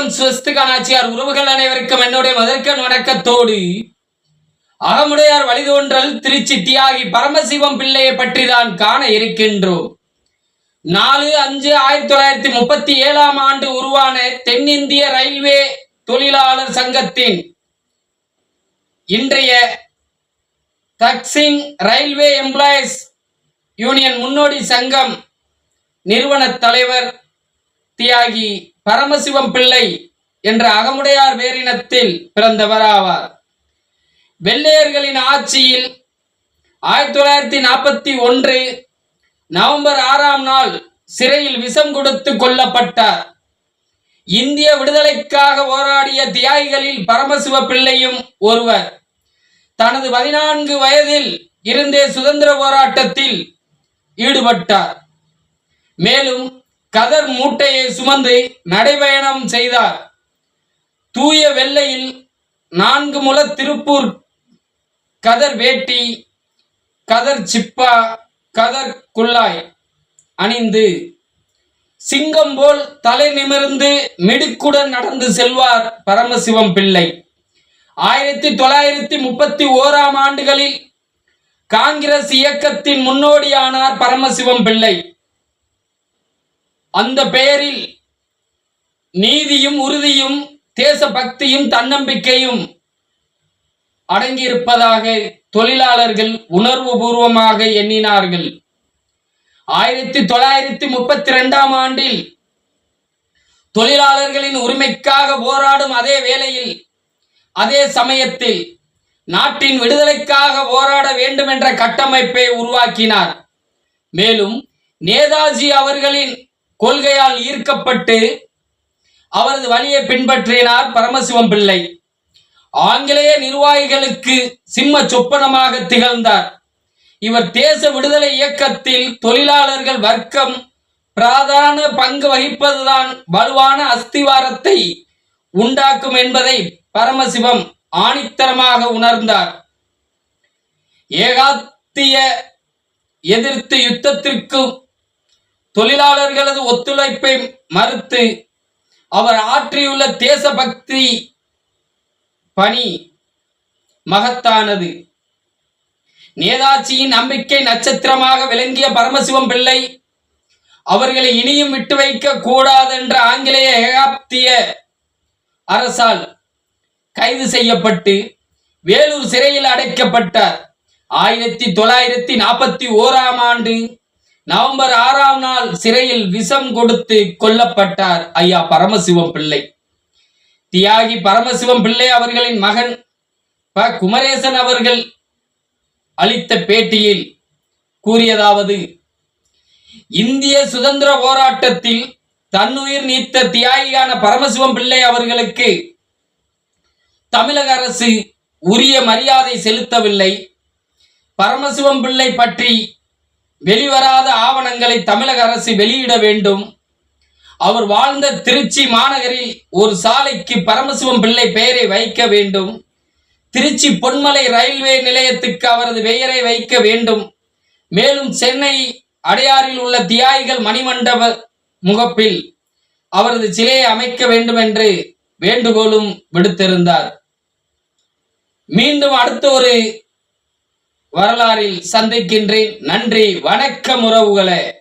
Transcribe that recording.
வணக்கம் சுவஸ்து உறவுகள் அனைவருக்கும் என்னுடைய முதற்கண் வணக்கத்தோடு அகமுடையார் வழிதோன்றல் திருச்சி தியாகி பரமசிவம் பிள்ளையை பற்றி தான் காண இருக்கின்றோம். நாலு அஞ்சு ஆயிரத்தி தொள்ளாயிரத்தி முப்பத்தி ஏழாம் ஆண்டு உருவான தென்னிந்திய ரயில்வே தொழிலாளர் சங்கத்தின் இன்றைய தக்சிங் ரயில்வே எம்ப்ளாயீஸ் யூனியன் முன்னோடி சங்கம் நிறுவன தலைவர் தியாகி பரமசிவம் பிள்ளை என்ற அகமுடையார் வேரினத்தில் பிறந்தவர் ஆவார் வெள்ளையர்களின் ஆட்சியில் ஆயிரத்தி தொள்ளாயிரத்தி நாற்பத்தி ஒன்று நவம்பர் ஆறாம் நாள் சிறையில் விஷம் கொடுத்து கொல்லப்பட்டார். இந்திய விடுதலைக்காக போராடிய தியாகிகளில் பரமசிவ பிள்ளையும் ஒருவர். தனது பதினான்கு வயதில் இருந்தே சுதந்திர போராட்டத்தில் ஈடுபட்டார். மேலும் கதர் மூட்டையை சுமந்து நடைபயணம் செய்தார். தூய வெள்ளையில் நான்கு முல திருப்பூர் கதர் வேட்டி கதர் சிப்பா கதர் குல்லாய் அணிந்து சிங்கம் போல் தலை நிமிர்ந்து மிடுக்குடன் நடந்து செல்வார் பரமசிவம் பிள்ளை. ஆயிரத்தி தொள்ளாயிரத்தி முப்பத்தி ஓராம் ஆண்டுகளில் காங்கிரஸ் இயக்கத்தின் முன்னோடியானார் பரமசிவம் பிள்ளை. அந்த பெயரில் நீதியும் உறுதியும் தேசபக்தியும் தன்னம்பிக்கையும் அடங்கியிருப்பதாக தொழிலாளர்கள் உணர்வுபூர்வமாக எண்ணினார்கள். ஆயிரத்தி தொள்ளாயிரத்தி முப்பத்தி ரெண்டாம் ஆண்டில் தொழிலாளர்களின் உரிமைக்காக போராடும் அதே வேளையில் அதே சமயத்தில் நாட்டின் விடுதலைக்காக போராட வேண்டும் என்ற கட்டமைப்பை உருவாக்கினார். மேலும் நேதாஜி அவர்களின் கொள்கையால் ஈர்க்கப்பட்டு அவரது வழியை பின்பற்றினார் பரமசிவம் பிள்ளை. ஆங்கிலேய நிர்வாகிகளுக்கு சிம்ம சொப்பனமாக திகழ்ந்தார். இவர் தேச விடுதலை இயக்கத்தில் தொழிலாளர்கள் வர்க்கம் பிரதான பங்கு வகிப்பதுதான் வலுவான அஸ்திவாரத்தை உண்டாக்கும் என்பதை பரமசிவம் ஆணித்தரமாக உணர்ந்தார். ஏகாத்திய எதிர்த்து யுத்தத்திற்கு தொழிலாளர்களது ஒத்துழைப்பை மறுத்து அவர் ஆற்றியுள்ள தேசபக்தி பணி மகத்தானது. நேதாஜியின் நம்பிக்கை நட்சத்திரமாக விளங்கிய பரமசிவம் பிள்ளை அவர்களை இனியும் விட்டு வைக்க கூடாதென்ற ஆங்கிலேய ஏகாப்திய அரசால் கைது செய்யப்பட்டு வேலூர் சிறையில் அடைக்கப்பட்டார். ஆயிரத்தி தொள்ளாயிரத்தி நாற்பத்தி ஓராம் ஆண்டு நவம்பர் ஆறாம் நாள் சிறையில் விஷம் கொடுத்து கொல்லப்பட்டார் ஐயா பரமசிவம் பிள்ளை. தியாகி பரமசிவம் பிள்ளை அவர்களின் மகன் ப. குமரேசன் அவர்கள் அளித்த பேட்டியில் கூறியதாவது இந்திய சுதந்திர போராட்டத்தில் தன்னுயிர் நீத்த தியாகியான பரமசிவம் பிள்ளை அவர்களுக்கு தமிழக அரசு உரிய மரியாதை செலுத்தவில்லை. பரமசிவம் பிள்ளை பற்றி வெளிவராத ஆவணங்களை தமிழக அரசு வெளியிட வேண்டும். அவர் வாழ்ந்த திருச்சி மாநகரில் ஒரு சாலைக்கு பரமசிவம் பிள்ளை பெயரை வைக்க வேண்டும். திருச்சி பொன்மலை ரயில்வே நிலையத்துக்கு அவரது பெயரை வைக்க வேண்டும். மேலும் சென்னை அடையாறில் உள்ள தியாகிகள் மணிமண்டப முகப்பில் அவரது சிலையை அமைக்க வேண்டும் என்று வேண்டுகோளும் விடுத்திருந்தார். மீண்டும் அடுத்த ஒரு வரலாறில் சந்திக்கின்றேன். நன்றி வணக்கம் உறவுகளே.